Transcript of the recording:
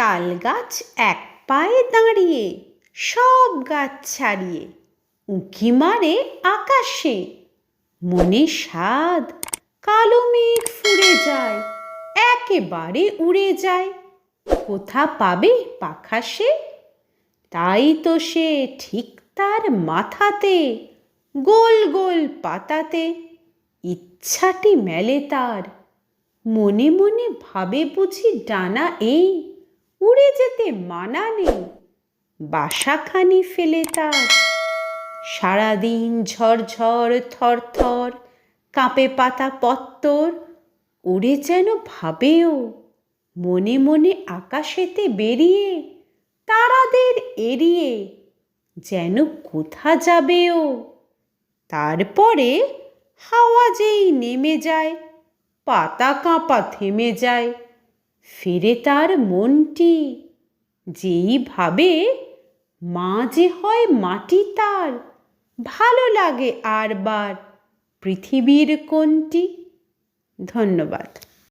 তাল গাছ এক পায়ে দাঁড়িয়ে, সব গাছ ছাড়িয়ে, উঁকি মারে আকাশে। মনে স্বাদ, কালো মেঘ ফুরে যায়, একেবারে উড়ে যায়। কোথা পাবে পাখা সে? তাই তো সে ঠিক তার মাথাতে, গোল গোল পাতাতে, ইচ্ছাটি মেলে তার। মনে মনে ভাবে বুঝি ডানা এই উড়ে যেতে মানা নেই। বাসাখানি ফেলে তার। সারাদিন ঝরঝর, থরথর, কাঁপে পাতা পত্তর, উড়ে যেন ভাবেও। মনে মনে আকাশেতে বেরিয়ে, তারাদের এড়িয়ে যেন কোথা যাবেও। তারপরে হাওয়া যেই নেমে যায়, পাতা কাঁপা থেমে যায় ফিরে তার মনটি, যেই ভাবে মা যে হয় মাটি তার, ভালো লাগে আরবার পৃথিবীর কোনটি? ধন্যবাদ।